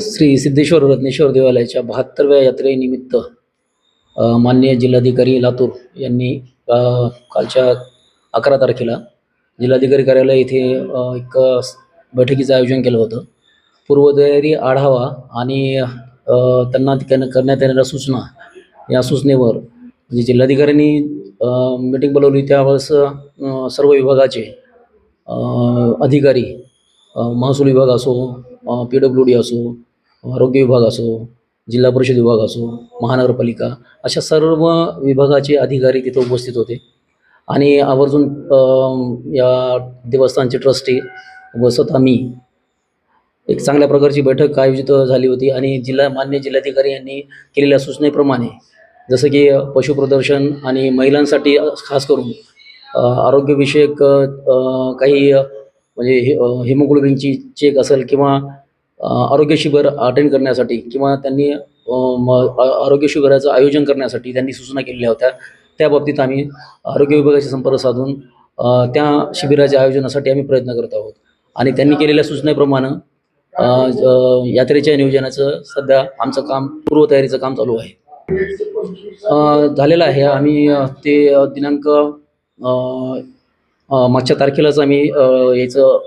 श्री सिद्धेश्वर रत्नेश्वर देवालयाच्या बहात्तरव्या यात्रेनिमित्त माननीय जिल्हाधिकारी लातूर यांनी कालच्या अकरा तारखेला जिल्हाधिकारी कार्यालय येथे एक बैठकीचं आयोजन केलं होतं. पूर्वतयारी आढावा आणि त्यांना करण्यात येणाऱ्या सूचना या सूचनेवर म्हणजे जिल्हाधिकाऱ्यांनी मीटिंग बोलवली त्यावेळेस सर्व विभागाचे अधिकारी महसूल विभाग असो पी डब्ल्यू डी असो आरोग्य विभाग असो जिल्हा परिषद विभाग असो महानगरपालिका अशा सर्व विभागाचे अधिकारी तिथे उपस्थित होते. आणि आवर्जून या देवस्थानचे ट्रस्टी व स्वतः मी एक चांगल्या प्रकारची बैठक आयोजित झाली होती आणि जिल्हा मान्य जिल्हाधिकारी यांनी केलेल्या सूचनेप्रमाणे जसं की पशुप्रदर्शन आणि महिलांसाठी खास करून आरोग्यविषयक काही म्हणजे हे हिमोग्लोबिनची चेक असेल किंवा आरोग्य शिबिर अटेंड करण्यासाठी किंवा त्यांनी आरोग्य शिबिराचं आयोजन करण्यासाठी त्यांनी सूचना केलेल्या होत्या. त्या बाबतीत आम्ही आरोग्य विभागाशी संपर्क साधून त्या शिबिराच्या आयोजनासाठी आम्ही प्रयत्न करत आहोत. आणि त्यांनी केलेल्या सूचनेप्रमाणे यात्रेच्या नियोजनाचं सध्या आमचं काम पूर्वतयारीचं काम चालू आहे. झालेलं आहे. आम्ही ते दिनांक मागच्या तारखेलाच आम्ही याचं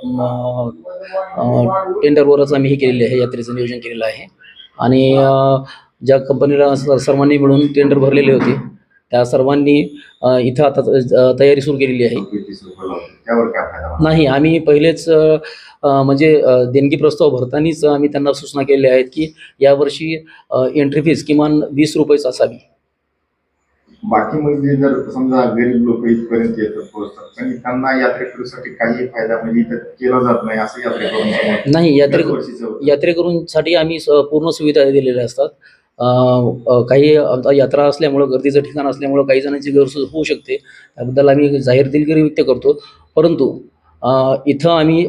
टेंडरवरच आम्ही हे केलेलं आहे यात्रेचं नियोजन केलेलं आहे. आणि ज्या कंपनीला सर्वांनी मिळून टेंडर भरलेले होते त्या सर्वांनी इथं आता तयारी सुरू केलेली आहे. नाही आम्ही पहिलेच म्हणजे देणगी प्रस्ताव भरतानाच आम्ही त्यांना सूचना केलेल्या आहेत की यावर्षी एंट्री फीस किमान वीस रुपयेच असावी. बाकी म्हणजे जर समजा गरीब लोक इथपर्यंत येतात पोहोचतात आणि त्यांना यात्रेकरूसाठी काही फायदा म्हणजे इथं केला जात नाही असं यात्रेकरूंचं नाही यात्रे. यात्रेकरूंसाठी आम्ही पूर्ण सुविधा दिलेल्या असतात. काही आता यात्रा असल्यामुळं गर्दीचं ठिकाण असल्यामुळं काही जणांची गैरसोय होऊ शकते. त्याबद्दल आम्ही जाहीर दिलगिरी व्यक्त करतो. परंतु इथं आम्ही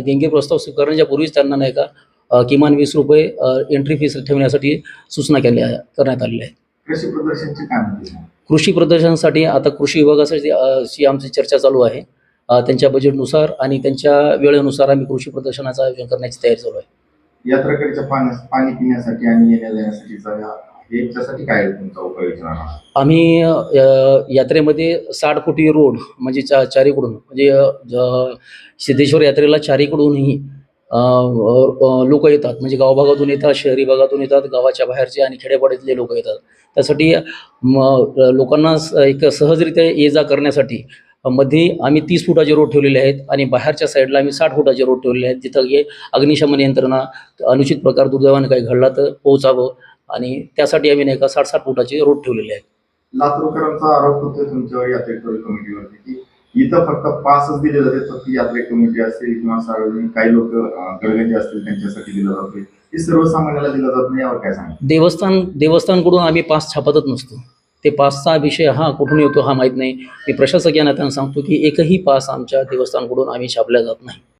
देणगी प्रस्ताव स्वीकारण्याच्या पूर्वीच त्यांना नाही का किमान वीस रुपये एंट्री फीस ठेवण्यासाठी सूचना केल्या करण्यात आलेल्या आहेत. कृषी प्रदर्शनची कृषी प्रदर्शनासाठी आता कृषी विभागासाठी आमची चर्चा चालू आहे. त्यांच्या बजेटनुसार आणि त्यांच्या वेळेनुसार आम्ही कृषी प्रदर्शनाचं आयोजन करण्याची तयारी चालू आहे. यात्रेकरीच्या पाण्या पाणी पिण्यासाठी आणि येण्या जाण्यासाठी याच्यासाठी काय तुमचा उपाययोजना? आम्ही यात्रेमध्ये साठ फुटी रोड म्हणजे चा चारीकडून म्हणजे सिद्धेश्वर यात्रेला चारीकडूनही लोक येतात. म्हणजे गावभागातून येतात शहरी भागातून येतात गावाच्या बाहेरचे आणि खेड्यापाड्यातले लोक येतात. त्यासाठी लोकांना एक सहजरित्या ये जा करण्यासाठी मध्ये आम्ही तीस फुटाचे रोड ठेवलेले आहेत आणि बाहेरच्या साईडला आम्ही साठ फुटाचे रोड ठेवलेले आहेत तिथं हे अग्निशमन यंत्रणा अनुचित प्रकार दुर्दैवाने काही घडला तर पोहोचावं आणि त्यासाठी आम्ही नाही का साठ साठ फुटाचे रोड ठेवलेले आहेत. लातूरकरांचा आरोप होतो तुमच्यावर यात्रेकरी कमिटीवरती की इथं फक्त पासच दिले जाते फक्त यात्रे कमिटी असेल किंवा सार्वजनिक काही लोक गळगंजे असतील त्यांच्यासाठी दिलं जातो. हे सर्वसामान्याला दिलं जात नाही यावर काय सांगा देवस्थान देवस्थानकडून आम्ही पास छापतच नसतो. ते पासचा विषय हा कुठून येतो हा माहीत नाही. मी प्रशासक या नात्यानं सांगतो की एकही पास आमच्या देवस्थानकडून आम्ही छापल्या जात नाही.